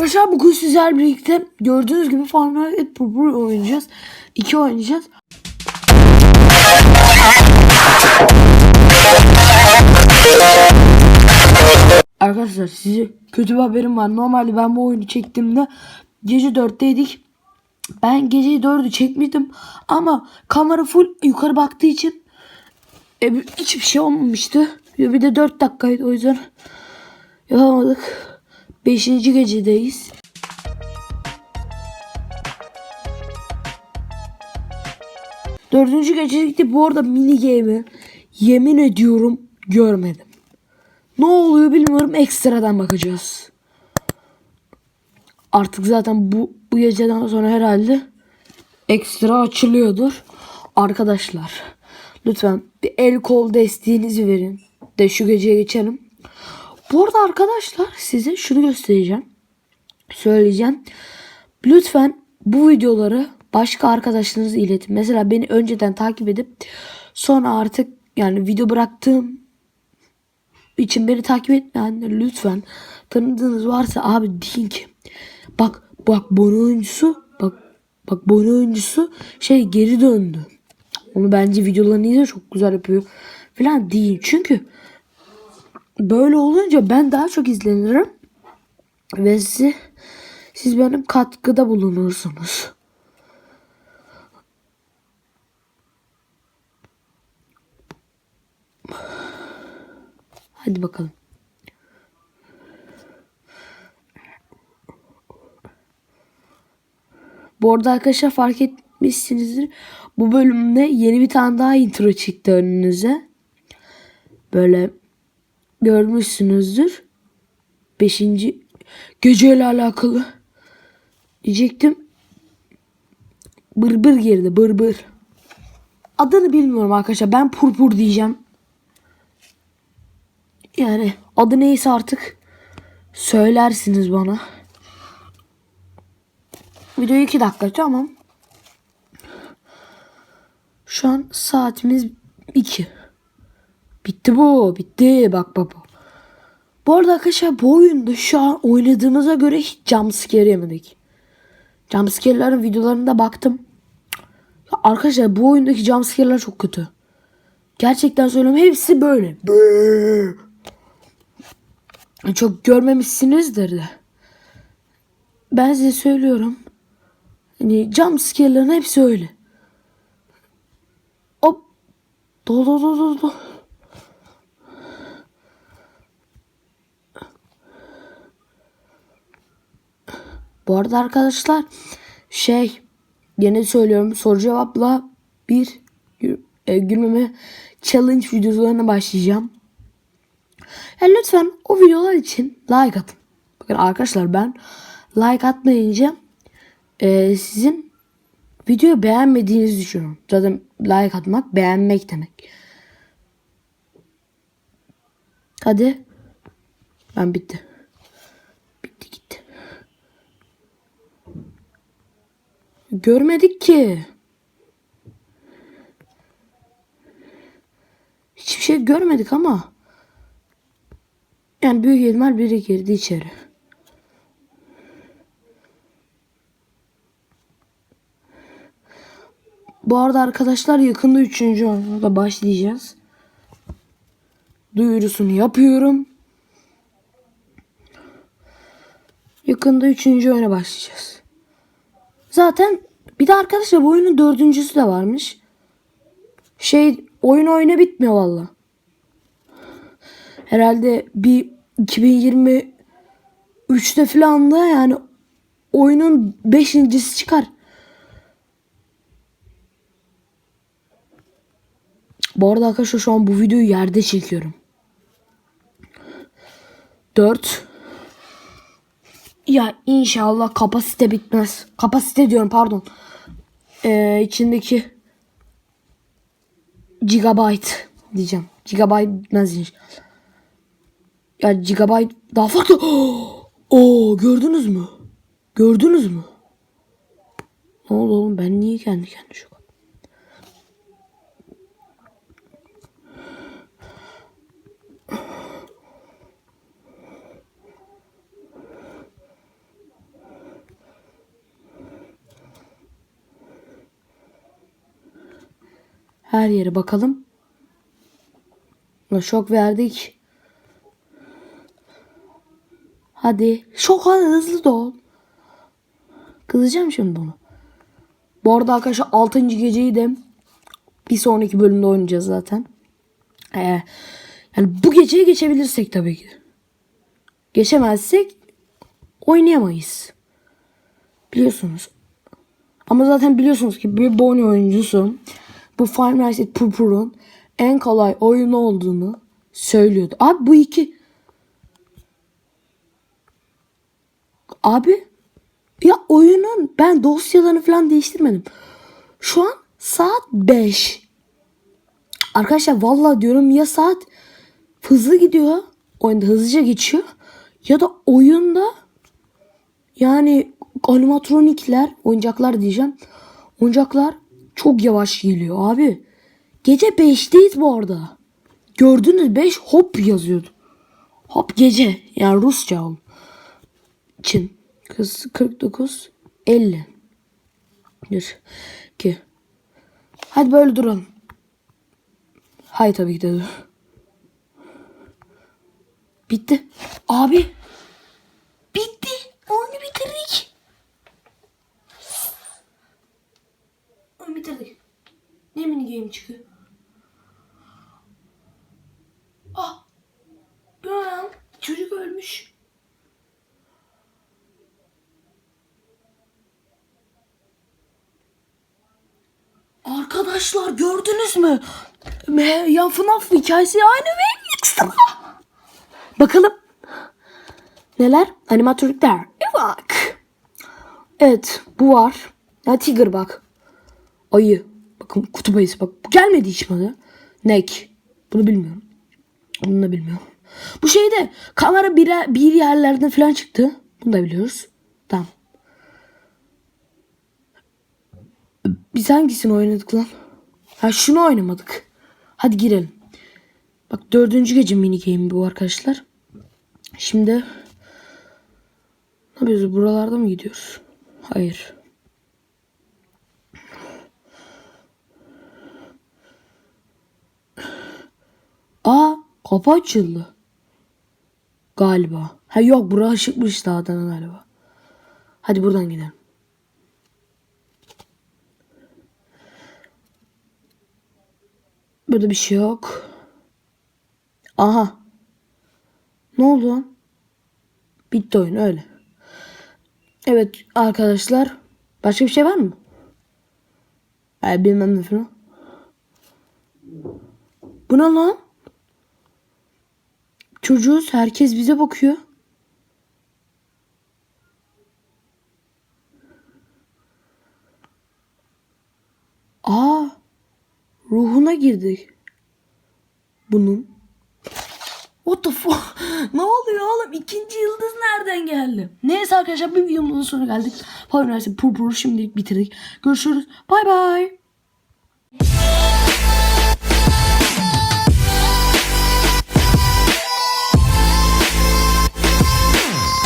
Arkadaşlar bugün sizlerle birlikte gördüğünüz gibi Fantasy Purple oynayacağız. İki oynayacağız. Arkadaşlar size kötü bir haberim var. Normalde ben bu oyunu çektiğimde gece 4'teydik. Ben gece 4'ü çekmiştim ama kamera full yukarı baktığı için e, hiçbir şey olmamıştı. Bir de 4 dakikaydı o yüzden yapamadık. 5. gecedeyiz. Dördüncü gecelikte bu arada mini game'i yemin ediyorum görmedim. Ne oluyor bilmiyorum ekstradan bakacağız. Artık zaten bu, bu geceden sonra herhalde ekstra açılıyordur. Arkadaşlar lütfen bir el kol desteğinizi verin. De şu geceye geçelim. Bu arada arkadaşlar size şunu göstereceğim. Söyleyeceğim. Lütfen bu videoları başka arkadaşlarınıza iletin. Mesela beni önceden takip edip sonra artık yani video bıraktığım için beni takip etmeyenler lütfen tanıdığınız varsa abi deyin ki bak bak bu oyuncusu bak bak bu oyuncusu şey geri döndü. Onu bence videolarını izle çok güzel yapıyor falan deyin. Çünkü böyle olunca ben daha çok izlenirim ve siz, siz benim katkıda bulunursunuz. Hadi bakalım. Bu arada arkadaşlar fark etmişsinizdir. Bu bölümde yeni bir tane daha intro çıktı önünüze. Böyle görmüşsünüzdür. Beşinci geceyle alakalı diyecektim. Bırbır girdi bırbır. Adını bilmiyorum arkadaşlar. Ben purpur diyeceğim. Yani adı neyse artık söylersiniz bana. Video 2 dakika tamam. Şu an saatimiz 2. Bitti bu. Bitti. Bak bak. Bu arada arkadaşlar bu oyunda şu an oynadığımıza göre hiç jumpscare yemedik. Jumpscare'ların videolarına baktım. Ya arkadaşlar bu oyundaki jumpscare'lar çok kötü. Gerçekten söylüyorum hepsi böyle. Çok görmemişsinizdir de. Ben size söylüyorum. Hani jumpscare'ların hepsi öyle. Hop. Do do do do do. Bu arada arkadaşlar şey yine söylüyorum soru cevapla bir e, gülmeme challenge videolarına başlayacağım. Yani lütfen o videolar için like atın. Bakın arkadaşlar ben like atmayınca e, sizin videoyu beğenmediğinizi düşünüyorum. Zaten like atmak beğenmek demek. Hadi. Ben. Bitti Görmedik ki. Hiçbir şey görmedik ama. Yani büyük ihtimal biri girdi içeri. Bu arada arkadaşlar yakında 3. oyuna başlayacağız. Duyurusunu yapıyorum. Yakında 3. oyuna başlayacağız. Zaten bir de arkadaşlar bu oyunun dördüncüsü de varmış. Şey oyun oyuna bitmiyor valla. Herhalde bir 2023'te falan da yani oyunun beşincisi çıkar. Bu arada arkadaşlar şu an bu videoyu yerde çekiyorum. 4 Ya inşallah kapasite bitmez. Kapasite diyorum pardon. Ee, içindeki gigabyte diyeceğim. Gigabyte bitmez inşallah. Ya gigabyte daha farklı. Oo gördünüz mü? Gördünüz mü? Ne oldu oğlum ben niye kendi kendi Her yere bakalım. Şok verdik. Hadi. Şok hadi hızlı da ol. Kızacağım şimdi bunu. Bu arada arkadaşlar 6. geceyi de bir sonraki bölümde oynayacağız zaten. Ee, yani bu geceyi geçebilirsek tabii ki. Geçemezsek oynayamayız. Biliyorsunuz. Ama zaten biliyorsunuz ki bir Bonnie oyuncusu bu Five Nights at Purpur'un en kolay oyunu olduğunu söylüyordu. Abi bu iki Abi ya oyunun ben dosyalarını falan değiştirmedim. Şu an saat 5. Arkadaşlar vallahi diyorum ya saat hızlı gidiyor. Oyunda hızlıca geçiyor. Ya da oyunda yani animatronikler, oyuncaklar diyeceğim. Oyuncaklar çok yavaş geliyor abi. Gece 5'teyiz bu arada. Gördünüz 5 hop yazıyordu. Hop gece. Yani Rusça ol. Çin. Kız 49 50. 1 2 Hadi böyle duralım. Hay tabii ki de dur. Bitti. Abi. Bitti. Oyunu bitirdik. Oyunu bitirdik. Ne mini game çıkıyor? Ah. Lan? Çocuk ölmüş. Arkadaşlar gördünüz mü? Ya FNAF hikayesi aynı ve. Bakalım. Neler? Animatronikler. E bak. Evet bu var. Ya Tiger bak. Ayı. Bakın kutup ayısı bak. Gelmedi hiç bana. Nek. Bunu bilmiyorum. Bunu da bilmiyorum. Bu şeyde kamera bir, bir yerlerden falan çıktı. Bunu da biliyoruz. Tamam. Biz hangisini oynadık lan? Ha şunu oynamadık. Hadi girelim. Bak dördüncü gece mini game bu arkadaşlar. Şimdi ne yapıyoruz? Buralarda mı gidiyoruz? Hayır. Aa kapı açıldı. Galiba. Ha yok bura ışıkmış zaten galiba. Hadi buradan gidelim. Burada bir şey yok. Aha. Ne oldu? Bitti oyun öyle. Evet arkadaşlar. Başka bir şey var mı? Ay bilmem ne falan. Bu ne lan? Çocuğuz. Herkes bize bakıyor. Aa. Ruhuna girdik. Bunun. What the fuck? ne oluyor oğlum? İkinci yıldız nereden geldi? Neyse arkadaşlar bir videomuzun sonuna geldik. Power Üniversitesi Purpur'u şimdilik bitirdik. Görüşürüz. Bay bay.